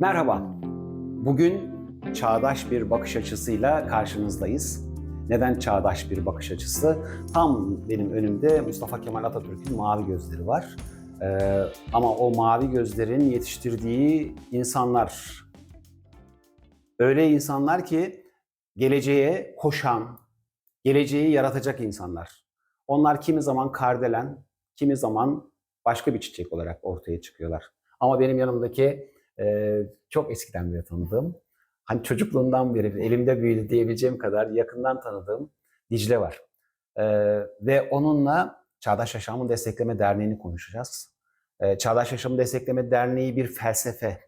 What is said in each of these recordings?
Merhaba. Bugün çağdaş bir bakış açısıyla karşınızdayız. Neden çağdaş bir bakış açısı? Tam benim önümde Mustafa Kemal Atatürk'ün mavi gözleri var. Ee, ama o mavi gözlerin yetiştirdiği insanlar öyle insanlar ki geleceğe koşan, geleceği yaratacak insanlar. Onlar kimi zaman kardelen, kimi zaman başka bir çiçek olarak ortaya çıkıyorlar. Ama benim yanımdaki e, çok eskiden beri tanıdığım, hani çocukluğundan beri elimde büyüdü diyebileceğim kadar yakından tanıdığım Dicle var. E, ve onunla Çağdaş Yaşamın Destekleme Derneği'ni konuşacağız. E, Çağdaş Yaşamın Destekleme Derneği bir felsefe.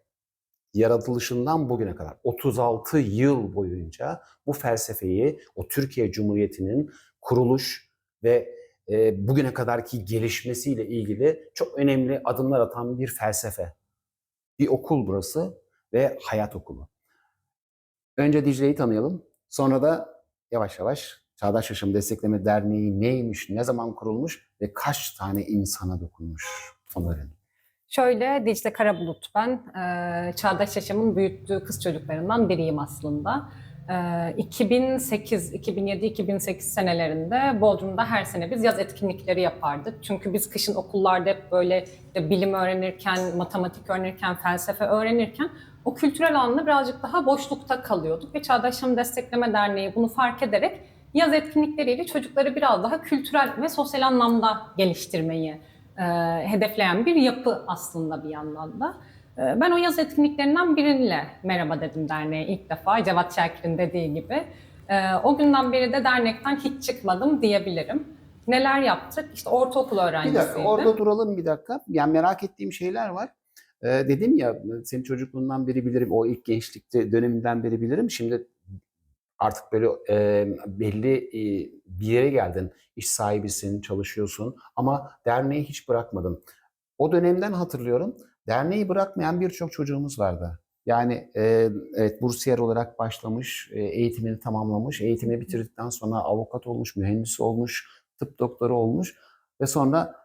Yaratılışından bugüne kadar 36 yıl boyunca bu felsefeyi o Türkiye Cumhuriyeti'nin kuruluş ve e, bugüne kadarki gelişmesiyle ilgili çok önemli adımlar atan bir felsefe. Bir okul burası ve hayat okulu. Önce Dicle'yi tanıyalım. Sonra da yavaş yavaş Çağdaş Yaşam Destekleme Derneği neymiş, ne zaman kurulmuş ve kaç tane insana dokunmuş öğrenelim. Şöyle Dicle Karabulut ben. Ee, Çağdaş Yaşam'ın büyüttüğü kız çocuklarından biriyim aslında. Ee, 2008, 2007-2008 senelerinde Bodrum'da her sene biz yaz etkinlikleri yapardık. Çünkü biz kışın okullarda hep böyle bilim öğrenirken, matematik öğrenirken, felsefe öğrenirken o kültürel alanda birazcık daha boşlukta kalıyorduk. Ve Çağdaş Yaşam Destekleme Derneği bunu fark ederek yaz etkinlikleriyle çocukları biraz daha kültürel ve sosyal anlamda geliştirmeyi e, hedefleyen bir yapı aslında bir yandan da. E, ben o yaz etkinliklerinden biriyle merhaba dedim derneğe ilk defa Cevat Şakir'in dediği gibi. E, o günden beri de dernekten hiç çıkmadım diyebilirim. Neler yaptık? İşte ortaokul Bir öğrencisiydim. dakika orada duralım bir dakika. Yani merak ettiğim şeyler var. Ee, dedim ya senin çocukluğundan beri bilirim, o ilk gençlikte döneminden beri bilirim. Şimdi artık böyle e, belli e, bir yere geldin, iş sahibisin, çalışıyorsun ama derneği hiç bırakmadın. O dönemden hatırlıyorum, derneği bırakmayan birçok çocuğumuz vardı. Yani e, evet bursiyer olarak başlamış, e, eğitimini tamamlamış, eğitimini bitirdikten sonra avukat olmuş, mühendis olmuş, tıp doktoru olmuş ve sonra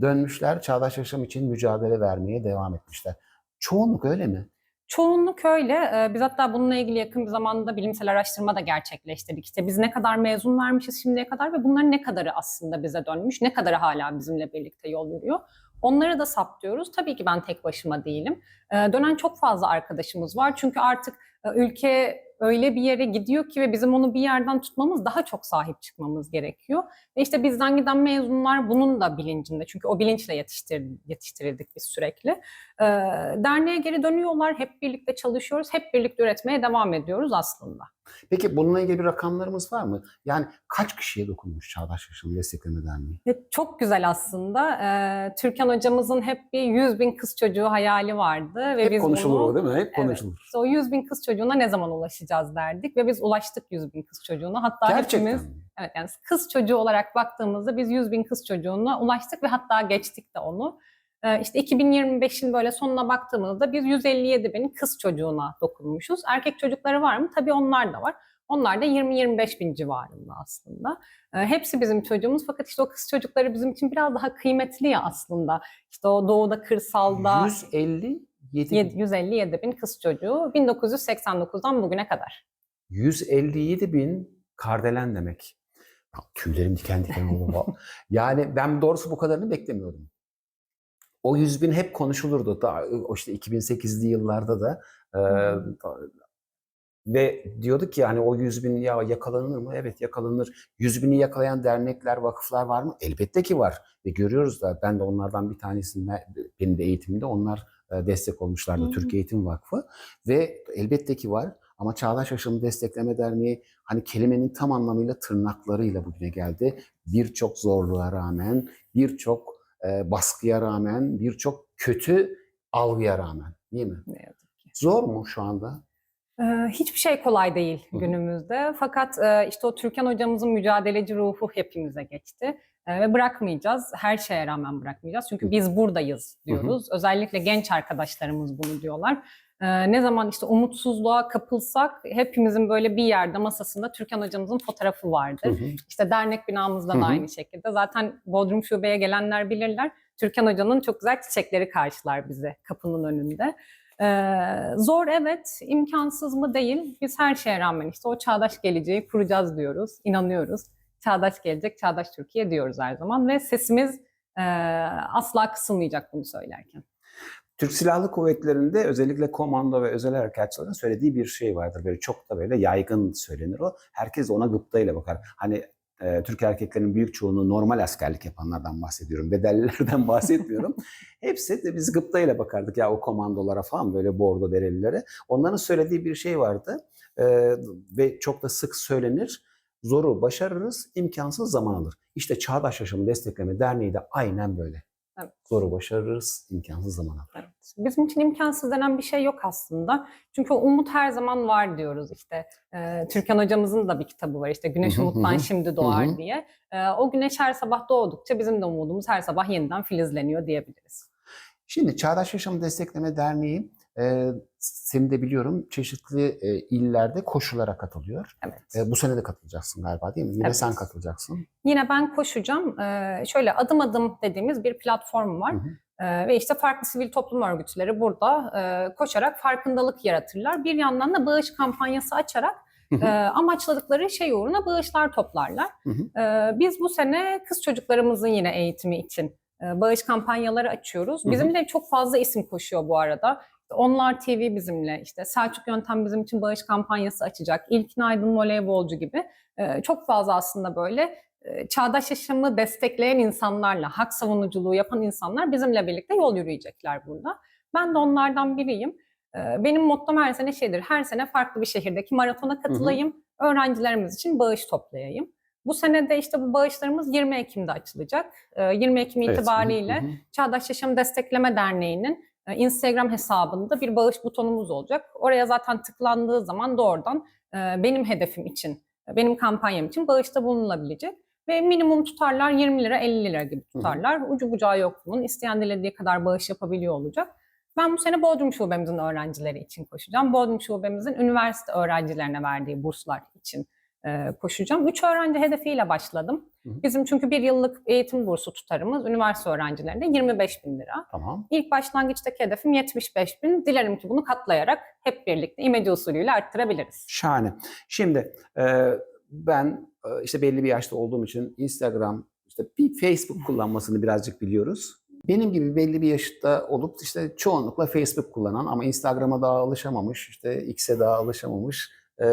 dönmüşler çağdaş yaşam için mücadele vermeye devam etmişler. Çoğunluk öyle mi? Çoğunluk öyle. Ee, Biz hatta bununla ilgili yakın bir zamanda bilimsel araştırma da gerçekleştirdik. İşte biz ne kadar mezun vermişiz şimdiye kadar ve bunların ne kadarı aslında bize dönmüş, ne kadarı hala bizimle birlikte yol yürüyor. Onları da saptıyoruz. Tabii ki ben tek başıma değilim. Ee, Dönen çok fazla arkadaşımız var. Çünkü artık e, ülke öyle bir yere gidiyor ki ve bizim onu bir yerden tutmamız, daha çok sahip çıkmamız gerekiyor. Ve işte bizden giden mezunlar bunun da bilincinde. Çünkü o bilinçle yetiştir, yetiştirildik biz sürekli. Ee, derneğe geri dönüyorlar, hep birlikte çalışıyoruz, hep birlikte üretmeye devam ediyoruz aslında. Peki bununla ilgili bir rakamlarımız var mı? Yani kaç kişiye dokunmuş Çağdaş Yaşam Destekleme Derneği? Ve çok güzel aslında. Ee, Türkan hocamızın hep bir 100 bin kız çocuğu hayali vardı. Ve Hep biz konuşulur bunu, o değil mi? Hep Evet. konuşulur. İşte o 100 bin kız çocuğuna ne zaman ulaşacağız derdik ve biz ulaştık 100 bin kız çocuğuna. Hatta Gerçekten. hepimiz mi? Evet yani kız çocuğu olarak baktığımızda biz 100 bin kız çocuğuna ulaştık ve hatta geçtik de onu. Ee, işte 2025'in böyle sonuna baktığımızda biz 157 bin kız çocuğuna dokunmuşuz. Erkek çocukları var mı? Tabii onlar da var. Onlar da 20-25 bin civarında aslında. Ee, hepsi bizim çocuğumuz fakat işte o kız çocukları bizim için biraz daha kıymetli ya aslında. İşte o doğuda, kırsalda 157 yed- 157 bin kız çocuğu 1989'dan bugüne kadar. 157 bin kardelen demek. Ya, Tüylerim diken diken oldu. yani ben doğrusu bu kadarını beklemiyordum. O 100 bin hep konuşulurdu. Daha, o işte 2008'li yıllarda da. e, ve diyorduk ki hani o 100 bin ya yakalanır mı? Evet yakalanır. 100 bini yakalayan dernekler, vakıflar var mı? Elbette ki var. Ve görüyoruz da ben de onlardan bir tanesinde benim de eğitimde onlar destek olmuşlardı. Hı hı. Türkiye Eğitim Vakfı. Ve elbette ki var. Ama Çağdaş Yaşam Destekleme Derneği hani kelimenin tam anlamıyla tırnaklarıyla bugüne geldi. Birçok zorluğa rağmen, birçok e, baskıya rağmen, birçok kötü algıya rağmen. Değil mi? Ne yazık ki. Zor mu şu anda? Ee, Hiçbir şey kolay değil günümüzde. Fakat e, işte o Türkan hocamızın mücadeleci ruhu hepimize geçti. E, Ve bırakmayacağız. Her şeye rağmen bırakmayacağız. Çünkü biz buradayız diyoruz. Özellikle genç arkadaşlarımız bunu diyorlar. E, Ne zaman işte umutsuzluğa kapılsak hepimizin böyle bir yerde masasında Türkan hocamızın fotoğrafı vardır. Hı hı. İşte dernek binamızda da aynı şekilde. Zaten Bodrum Şube'ye gelenler bilirler. Türkan Hoca'nın çok güzel çiçekleri karşılar bizi kapının önünde. Ee, zor evet, imkansız mı değil. Biz her şeye rağmen işte o çağdaş geleceği kuracağız diyoruz, inanıyoruz. Çağdaş gelecek, çağdaş Türkiye diyoruz her zaman ve sesimiz e, asla kısılmayacak bunu söylerken. Türk Silahlı Kuvvetleri'nde özellikle komando ve özel harekatçıların söylediği bir şey vardır. Böyle çok da böyle yaygın söylenir o. Herkes ona gıptayla bakar. Hani e, Türk erkeklerinin büyük çoğunluğu normal askerlik yapanlardan bahsediyorum. Bedellilerden bahsetmiyorum. Hepsi de biz gıptayla bakardık ya o komandolara falan böyle bordo berelilere. Onların söylediği bir şey vardı E, ve çok da sık söylenir. Zoru başarırız, imkansız zaman alır. İşte Çağdaş Yaşamı Destekleme Derneği de aynen böyle. Evet. Zoru başarırız, imkansız zaman alır. Evet. Bizim için imkansız denen bir şey yok aslında. Çünkü umut her zaman var diyoruz işte. Ee, Türkan hocamızın da bir kitabı var işte Güneş Umuttan. Şimdi Doğar diye. Ee, o güneş her sabah doğdukça bizim de umudumuz her sabah yeniden filizleniyor diyebiliriz. Şimdi Çağdaş Yaşam Destekleme Derneği e, seni de biliyorum çeşitli e, illerde koşulara katılıyor. Evet. E, bu sene de katılacaksın galiba değil mi? Yine Evet. sen katılacaksın. Yine ben koşacağım. Ee, şöyle adım adım dediğimiz bir platform var. Hı hı. Ee, ve işte farklı sivil toplum örgütleri burada e, koşarak farkındalık yaratırlar. Bir yandan da bağış kampanyası açarak e, amaçladıkları şey uğruna bağışlar toplarlar. Ee, biz bu sene kız çocuklarımızın yine eğitimi için e, bağış kampanyaları açıyoruz. Hı. Bizimle çok fazla isim koşuyor bu arada. Onlar TV bizimle, işte Selçuk Yöntem bizim için bağış kampanyası açacak, İlkin Aydın voleybolcu gibi e, çok fazla aslında böyle e, çağdaş yaşamı destekleyen insanlarla, hak savunuculuğu yapan insanlar bizimle birlikte yol yürüyecekler burada. Ben de onlardan biriyim. E, Benim mottom her sene şeydir, her sene farklı bir şehirdeki maratona katılayım, öğrencilerimiz için bağış toplayayım. Bu sene de işte bu bağışlarımız 20 Ekim'de açılacak. E, 20 Ekim Evet. itibariyle Hı hı. Çağdaş Yaşam Destekleme Derneği'nin Instagram hesabında bir bağış butonumuz olacak. Oraya zaten tıklandığı zaman doğrudan e, benim hedefim için, benim kampanyam için bağışta bulunulabilecek. Ve minimum tutarlar 20 lira 50 lira gibi tutarlar. Ucu bucağı yok bunun. İsteyen dilediği kadar bağış yapabiliyor olacak. Ben bu sene Bodrum Şubemizin öğrencileri için koşacağım. Bodrum Şubemizin üniversite öğrencilerine verdiği burslar için koşacağım. Üç öğrenci hedefiyle başladım. Hı hı. Bizim çünkü bir yıllık eğitim bursu tutarımız üniversite öğrencilerinde 25 bin lira. Tamam. İlk başlangıçtaki hedefim 75 bin. Dilerim ki bunu katlayarak hep birlikte imece usulüyle arttırabiliriz. Şahane. Şimdi e, ben e, işte belli bir yaşta olduğum için Instagram, işte bir Facebook kullanmasını birazcık biliyoruz. Benim gibi belli bir yaşta olup işte çoğunlukla Facebook kullanan ama Instagram'a daha alışamamış, işte X'e daha alışamamış e,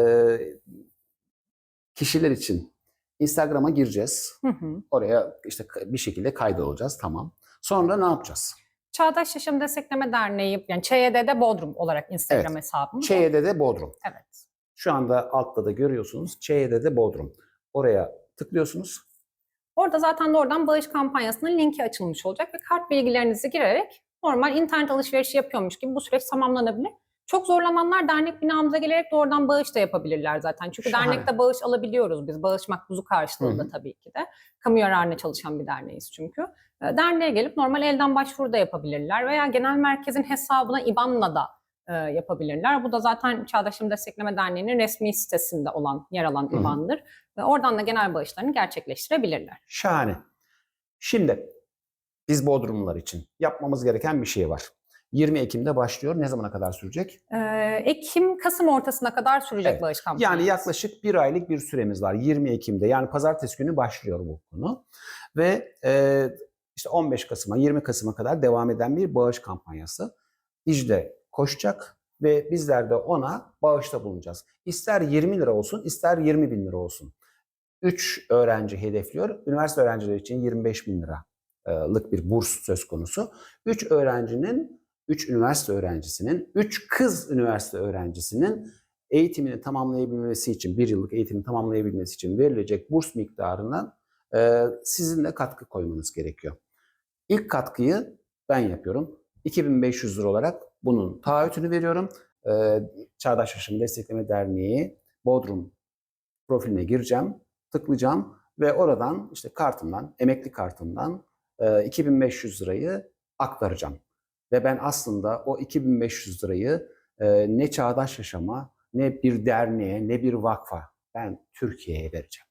kişiler için Instagram'a gireceğiz. Hı hı. Oraya işte bir şekilde kaydolacağız. Tamam. Sonra ne yapacağız? Çağdaş Yaşam Destekleme Derneği, yani ÇYD'de Bodrum olarak Instagram hesabımız. ÇYD'de Bodrum. Evet. Şu anda altta da görüyorsunuz. ÇYD'de Bodrum. Oraya tıklıyorsunuz. Orada zaten doğrudan bağış kampanyasının linki açılmış olacak ve kart bilgilerinizi girerek normal internet alışverişi yapıyormuş gibi bu süreç tamamlanabilir. Çok zorlananlar dernek binamıza gelerek doğrudan bağış da yapabilirler zaten. Çünkü Şahane. dernekte bağış alabiliyoruz biz. Bağış makbuzu karşılığında Hı hı. tabii ki de. Kamu yararına çalışan bir derneğiz çünkü. E, Derneğe gelip normal elden başvuru da yapabilirler veya genel merkezin hesabına IBAN'la da e, yapabilirler. Bu da zaten Çağdaşım Destekleme Derneği'nin resmi sitesinde olan, yer alan Hı hı. IBAN'dır. Ve oradan da genel bağışlarını gerçekleştirebilirler. Şahane. Şimdi biz Bodrumlular için yapmamız gereken bir şey var. 20 Ekim'de başlıyor. Ne zamana kadar sürecek? Ee, Ekim, Kasım ortasına kadar sürecek Evet. bağış kampanyası. Yani yaklaşık bir aylık bir süremiz var. 20 Ekim'de yani pazartesi günü başlıyor bu konu. Ve e, işte 15 Kasım'a 20 Kasım'a kadar devam eden bir bağış kampanyası. Dicle koşacak ve bizler de ona bağışta bulunacağız. İster 20 lira olsun ister 20 bin lira olsun. 3 öğrenci hedefliyor. Üniversite öğrencileri için 25 bin liralık bir burs söz konusu. 3 öğrencinin, 3 üniversite öğrencisinin, 3 kız üniversite öğrencisinin eğitimini tamamlayabilmesi için, bir yıllık eğitimini tamamlayabilmesi için verilecek burs miktarından e, sizin de katkı koymanız gerekiyor. İlk katkıyı ben yapıyorum. 2500 lira olarak bunun taahhütünü veriyorum. E, Çağdaş Yaşam Destekleme Derneği Bodrum profiline gireceğim, tıklayacağım ve oradan işte kartımdan, emekli kartımdan e, 2500 lirayı aktaracağım. Ve ben aslında o 2500 lirayı e, ne Çağdaş Yaşam'a, ne bir derneğe, ne bir vakfa ben Türkiye'ye vereceğim.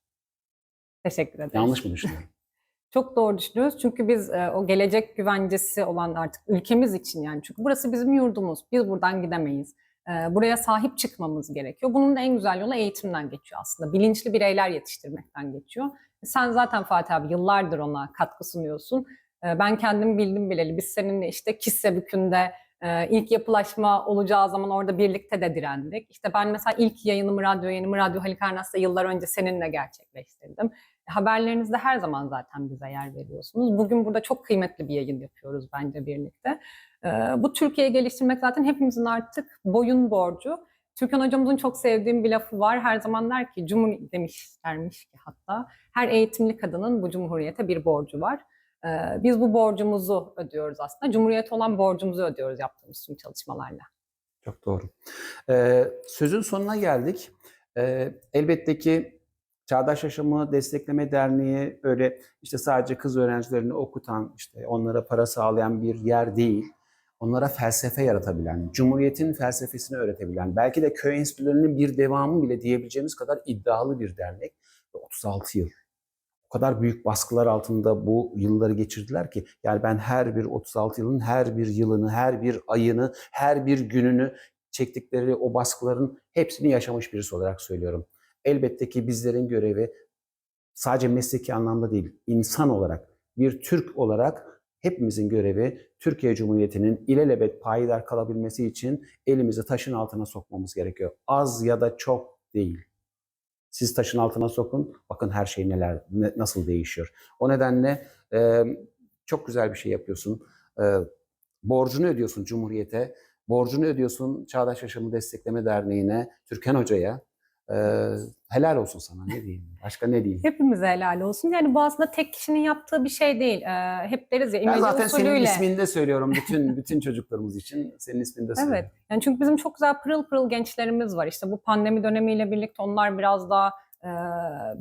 Teşekkür ederim. Yanlış mı düşünüyorum? Çok doğru düşünüyoruz. Çünkü biz e, o gelecek güvencesi olan artık ülkemiz için yani. Çünkü burası bizim yurdumuz. Biz buradan gidemeyiz. E, buraya sahip çıkmamız gerekiyor. Bunun da en güzel yolu eğitimden geçiyor aslında. Bilinçli bireyler yetiştirmekten geçiyor. Sen zaten Fatih abi yıllardır ona katkı sunuyorsun. E, ben kendim bildim bileli. Biz seninle işte Kissebükü'nde e, ilk yapılaşma olacağı zaman orada birlikte de direndik. İşte ben mesela ilk yayınımı radyo yayınımı Radyo Halikarnas'ta yıllar önce seninle gerçekleştirdim. Haberlerinizde her zaman zaten bize yer veriyorsunuz. Bugün burada çok kıymetli bir yayın yapıyoruz bence birlikte. Ee, bu Türkiye'yi geliştirmek zaten hepimizin artık boyun borcu. Türkan hocamızın çok sevdiğim bir lafı var. Her zaman der ki, cumhur demişlermiş ki hatta, her eğitimli kadının bu cumhuriyete bir borcu var. Biz bu borcumuzu ödüyoruz aslında. Cumhuriyete olan borcumuzu ödüyoruz yaptığımız tüm çalışmalarla. Çok doğru. Ee, sözün sonuna geldik. Ee, elbette ki Çağdaş Yaşamı Destekleme Derneği öyle işte sadece kız öğrencilerini okutan, işte onlara para sağlayan bir yer değil. Onlara felsefe yaratabilen, Cumhuriyet'in felsefesini öğretebilen, belki de köy enstitülerinin bir devamı bile diyebileceğimiz kadar iddialı bir dernek. Ve 36 yıl. Kadar büyük baskılar altında bu yılları geçirdiler ki yani ben her bir 36 yılın her bir yılını, her bir ayını, her bir gününü çektikleri o baskıların hepsini yaşamış birisi olarak söylüyorum. Elbette ki bizlerin görevi sadece mesleki anlamda değil, insan olarak, bir Türk olarak hepimizin görevi Türkiye Cumhuriyeti'nin ilelebet payidar kalabilmesi için elimizi taşın altına sokmamız gerekiyor. Az ya da çok değil. Siz taşın altına sokun, bakın her şey neler, ne- nasıl değişiyor. O nedenle e, çok güzel bir şey yapıyorsun. E, borcunu ödüyorsun Cumhuriyet'e, borcunu ödüyorsun Çağdaş Yaşamı Destekleme Derneği'ne, Türkan Hoca'ya. E, helal olsun sana ne diyeyim, başka ne diyeyim. Hepimize helal olsun. Yani bu aslında tek kişinin yaptığı bir şey değil. Ee, hep deriz ya Ben zaten senin usulüyle. ismini de söylüyorum bütün bütün çocuklarımız için. Senin ismini de söylüyorum. Evet. Yani çünkü bizim çok güzel pırıl pırıl gençlerimiz var. İşte bu pandemi dönemiyle birlikte onlar biraz daha e,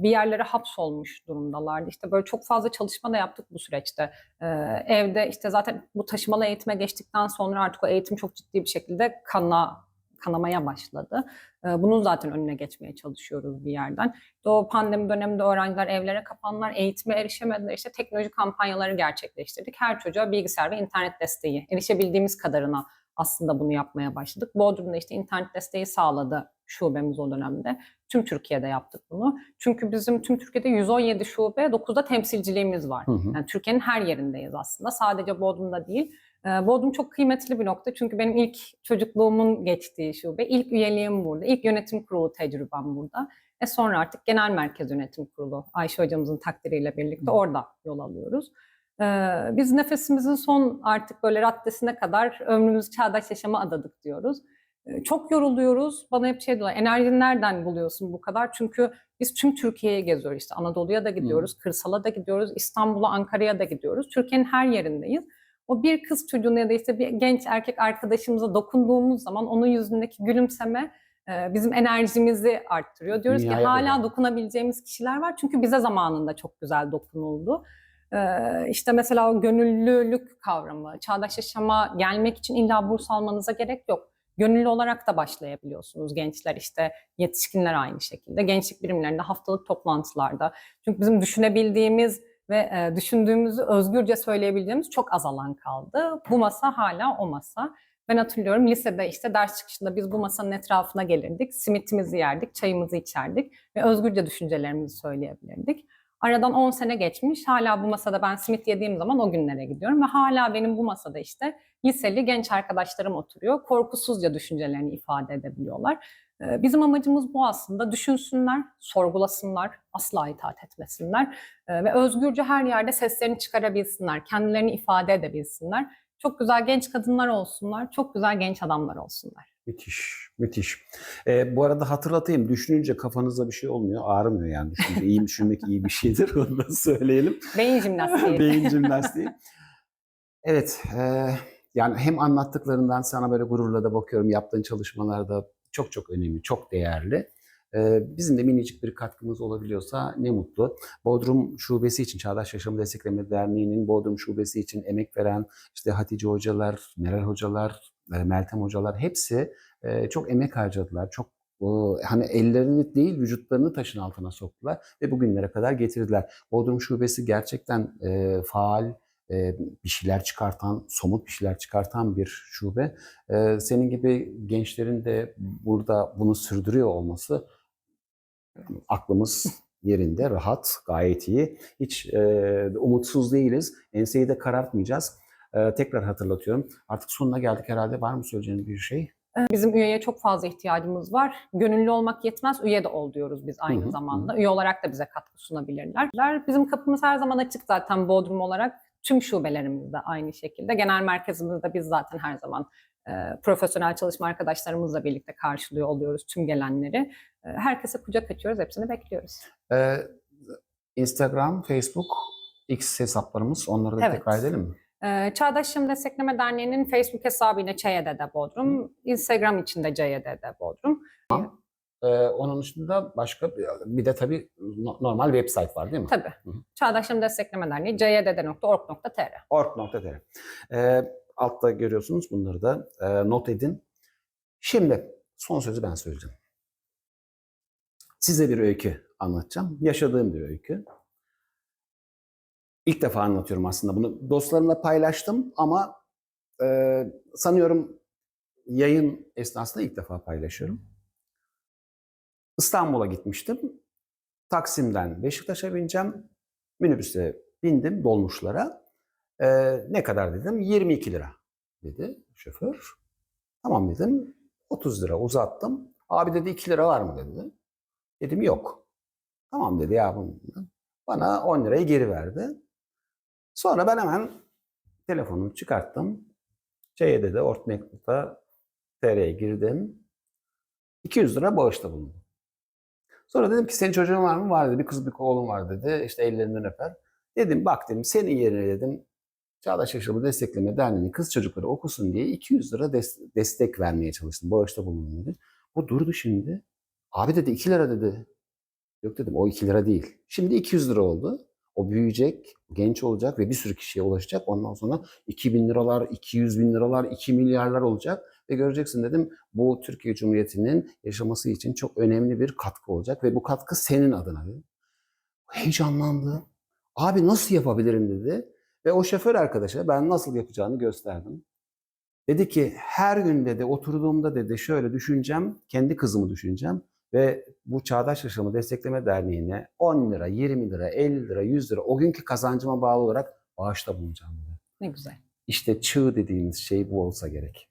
bir yerlere hapsolmuş durumdalardı. İşte böyle çok fazla çalışma da yaptık bu süreçte. E, evde işte zaten bu taşımalı eğitime geçtikten sonra artık o eğitim çok ciddi bir şekilde kana kanamaya başladı. E, bunun zaten önüne geçmeye çalışıyoruz bir yerden. O pandemi döneminde öğrenciler evlere kapanlar, eğitime erişemediler. İşte teknoloji kampanyaları gerçekleştirdik. Her çocuğa bilgisayar ve internet desteği, erişebildiğimiz kadarına aslında bunu yapmaya başladık. Bodrum'da işte internet desteği sağladı şubemiz o dönemde. Tüm Türkiye'de yaptık bunu. Çünkü bizim tüm Türkiye'de 117 şube, 9'da temsilciliğimiz var. Hı hı. Yani Türkiye'nin her yerindeyiz aslında. Sadece Bodrum'da değil. Ee, Bodrum çok kıymetli bir nokta. Çünkü benim ilk çocukluğumun geçtiği şube. ilk üyeliğim burada. ilk yönetim kurulu tecrübem burada. Ve sonra artık genel merkez yönetim kurulu Ayşe hocamızın takdiriyle birlikte orada yol alıyoruz. Ee, biz nefesimizin son artık böyle raddesine kadar ömrümüzü çağdaş yaşama adadık diyoruz. Ee, çok yoruluyoruz. Bana hep şey diyorlar, enerjini nereden buluyorsun bu kadar? Çünkü biz tüm Türkiye'ye geziyoruz. İşte Anadolu'ya da gidiyoruz, kırsala da gidiyoruz, İstanbul'a, Ankara'ya da gidiyoruz. Türkiye'nin her yerindeyiz. O bir kız çocuğuna ya da işte bir genç erkek arkadaşımıza dokunduğumuz zaman onun yüzündeki gülümseme e, bizim enerjimizi arttırıyor. Diyoruz Dünyaya ki hala bedel. dokunabileceğimiz kişiler var. Çünkü bize zamanında çok güzel dokunuldu. Ee, işte mesela o gönüllülük kavramı, çağdaş yaşama gelmek için illa burs almanıza gerek yok. Gönüllü olarak da başlayabiliyorsunuz gençler işte yetişkinler aynı şekilde. Gençlik birimlerinde haftalık toplantılarda. Çünkü bizim düşünebildiğimiz ve e, düşündüğümüzü özgürce söyleyebildiğimiz çok az alan kaldı. Bu masa hala o masa. Ben hatırlıyorum lisede işte ders çıkışında biz bu masanın etrafına gelirdik. Simitimizi yerdik, çayımızı içerdik ve özgürce düşüncelerimizi söyleyebilirdik. Aradan 10 sene geçmiş. Hala bu masada ben simit yediğim zaman o günlere gidiyorum ve hala benim bu masada işte liseli genç arkadaşlarım oturuyor. Korkusuzca düşüncelerini ifade edebiliyorlar. Ee, Bizim amacımız bu aslında. Düşünsünler, sorgulasınlar, asla itaat etmesinler ee, ve özgürce her yerde seslerini çıkarabilsinler, kendilerini ifade edebilsinler. Çok güzel genç kadınlar olsunlar, çok güzel genç adamlar olsunlar. Müthiş, müthiş. Ee, bu arada hatırlatayım, düşününce kafanızda bir şey olmuyor, ağrımıyor yani düşününce. İyi düşünmek iyi bir şeydir, onu da söyleyelim. Beyin jimnastiği. Beyin jimnastiği. Evet, e, yani hem anlattıklarından sana böyle gururla da bakıyorum, yaptığın çalışmalarda çok çok önemli, çok değerli. E, bizim de minicik bir katkımız olabiliyorsa ne mutlu. Bodrum Şubesi için, Çağdaş Yaşam Destekleme Derneği'nin Bodrum Şubesi için emek veren işte Hatice Hocalar, Meral Hocalar, e, Meltem Hocalar hepsi e, çok emek harcadılar, çok O, hani ellerini değil vücutlarını taşın altına soktular ve bugünlere kadar getirdiler. Bodrum Şubesi gerçekten e, faal, e, bir şeyler çıkartan, somut bir şeyler çıkartan bir şube. Senin gibi gençlerin de burada bunu sürdürüyor olması aklımız yerinde, rahat, gayet iyi. Hiç umutsuz değiliz. Enseyi de karartmayacağız. Tekrar hatırlatıyorum. Artık sonuna geldik herhalde. Var mı söyleyeceğiniz bir şey? Bizim üyeye çok fazla ihtiyacımız var. Gönüllü olmak yetmez, üye de ol diyoruz biz aynı Hı hı, zamanda. Üye olarak da bize katkı sunabilirler. Bizim kapımız her zaman açık zaten Bodrum olarak. Tüm şubelerimizde aynı şekilde. Genel merkezimizde biz zaten her zaman e, profesyonel çalışma arkadaşlarımızla birlikte karşılıyor oluyoruz tüm gelenleri. E, herkese kucak açıyoruz, hepsini bekliyoruz. E, Instagram, Facebook, X hesaplarımız. Onları da Evet. tekrar edelim mi? Ee, Çağdaş Yaşam Destekleme Derneği'nin Facebook hesabı yine ÇYD'de Bodrum, Instagram için de ÇYD'de Bodrum. E, onun dışında başka bir, bir de tabii no- normal web site var değil mi? Tabii. Hı hı. Çağdaş Yaşam Destekleme Derneği cydd.org.tr. Org.tr. E, altta görüyorsunuz bunları da e, not edin. Şimdi son sözü ben söyleyeceğim. Size bir öykü anlatacağım. Yaşadığım bir öykü. İlk defa anlatıyorum aslında bunu. Dostlarımla paylaştım ama e, sanıyorum yayın esnasında ilk defa paylaşıyorum. İstanbul'a gitmiştim. Taksim'den Beşiktaş'a bineceğim. Minibüse bindim dolmuşlara. Ee, ne kadar dedim? 22 lira dedi şoför. Tamam dedim. 30 lira uzattım. Abi dedi 2 lira var mı dedi. Dedim yok. Tamam dedi ya bunu. Bana 10 lirayı geri verdi. Sonra ben hemen telefonumu çıkarttım. Şeyde de Ortnek'ta TR'ye girdim. 200 lira bağışta bulundum. Sonra dedim ki senin çocuğun var mı? Var dedi. Bir kız bir oğlum var dedi. İşte ellerinden öper. Dedim bak dedim senin yerine dedim Çağdaş Yaşamı Destekleme Derneği'nin kız çocukları okusun diye 200 lira des- destek vermeye çalıştım. Bağışta bulundum dedi. Bu durdu şimdi. Abi dedi 2 lira dedi. Yok dedim o 2 lira değil. Şimdi 200 lira oldu. O büyüyecek, genç olacak ve bir sürü kişiye ulaşacak. Ondan sonra 2000 liralar, 200 bin liralar, 2 milyarlar olacak. Ve göreceksin dedim bu Türkiye Cumhuriyeti'nin yaşaması için çok önemli bir katkı olacak. Ve bu katkı senin adına dedim. Heyecanlandı. Abi nasıl yapabilirim dedi. Ve o şoför arkadaşa ben nasıl yapacağını gösterdim. Dedi ki her gün dedi oturduğumda dedi şöyle düşüneceğim, kendi kızımı düşüneceğim ve bu Çağdaş Yaşamı Destekleme Derneği'ne 10 lira, 20 lira, 50 lira, 100 lira o günkü kazancıma bağlı olarak bağışta bulunacağım dedi. Ne güzel. İşte çığ dediğimiz şey bu olsa gerek.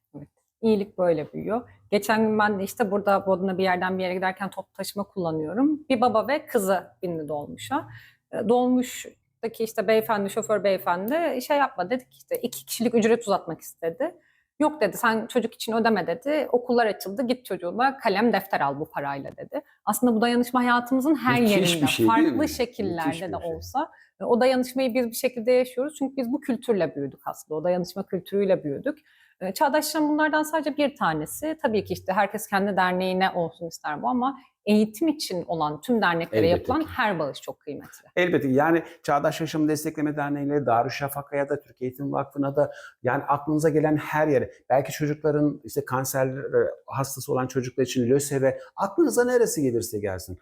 İyilik böyle büyüyor. Geçen gün ben de işte burada Bodrum'da bir yerden bir yere giderken toplu taşıma kullanıyorum. Bir baba ve kızı bindi dolmuşa. E, Dolmuştaki işte beyefendi, şoför beyefendi şey yapma dedik işte iki kişilik ücret uzatmak istedi. Yok dedi sen çocuk için ödeme dedi. Okullar açıldı git çocuğuna kalem defter al bu parayla dedi. Aslında bu dayanışma hayatımızın her Müthiş yerinde bir şey değil mi? farklı Müthiş şekillerde bir de şey. olsa e, o dayanışmayı biz bir şekilde yaşıyoruz. Çünkü biz bu kültürle büyüdük aslında. O dayanışma kültürüyle büyüdük. E, Çağdaş Yaşam bunlardan sadece bir tanesi. Tabii ki işte herkes kendi derneğine olsun ister bu ama eğitim için olan tüm derneklere Elbette yapılan ki. her bağış çok kıymetli. Elbette yani Çağdaş Yaşamı Destekleme Derneği'yle Darüşşafaka'ya ya da Türkiye Eğitim Vakfı'na da yani aklınıza gelen her yere belki çocukların işte kanser e, hastası olan çocuklar için LÖSEV'e aklınıza neresi gelirse gelsin.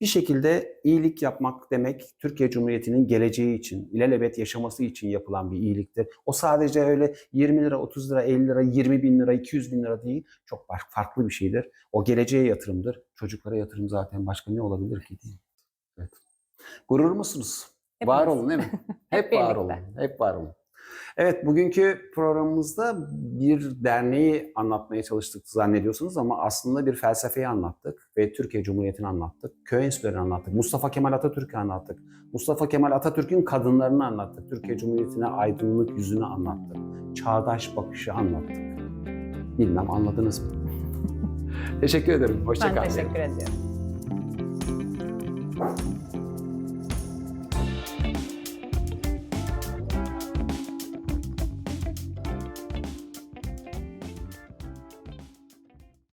Bir şekilde iyilik yapmak demek Türkiye Cumhuriyeti'nin geleceği için, ilelebet yaşaması için yapılan bir iyiliktir. O sadece öyle 20 lira, 30 lira, 50 lira, 20 bin lira, 200 bin lira değil. Çok farklı bir şeydir. O geleceğe yatırımdır. Çocuklara yatırım zaten başka ne olabilir ki değil. Evet. Gurur musunuz? Hepimiz. Var olun değil mi? Hep, Hep var olun. Hep var olun. Evet bugünkü programımızda bir derneği anlatmaya çalıştık zannediyorsunuz ama aslında bir felsefeyi anlattık ve Türkiye Cumhuriyeti'ni anlattık. Köy enstitülerini anlattık. Mustafa Kemal Atatürk'ü anlattık. Mustafa Kemal Atatürk'ün kadınlarını anlattık. Türkiye Cumhuriyeti'ne aydınlık yüzünü anlattık. Çağdaş bakışı anlattık. Bilmem anladınız mı? teşekkür ederim. Hoşça Ben teşekkür ediyorum.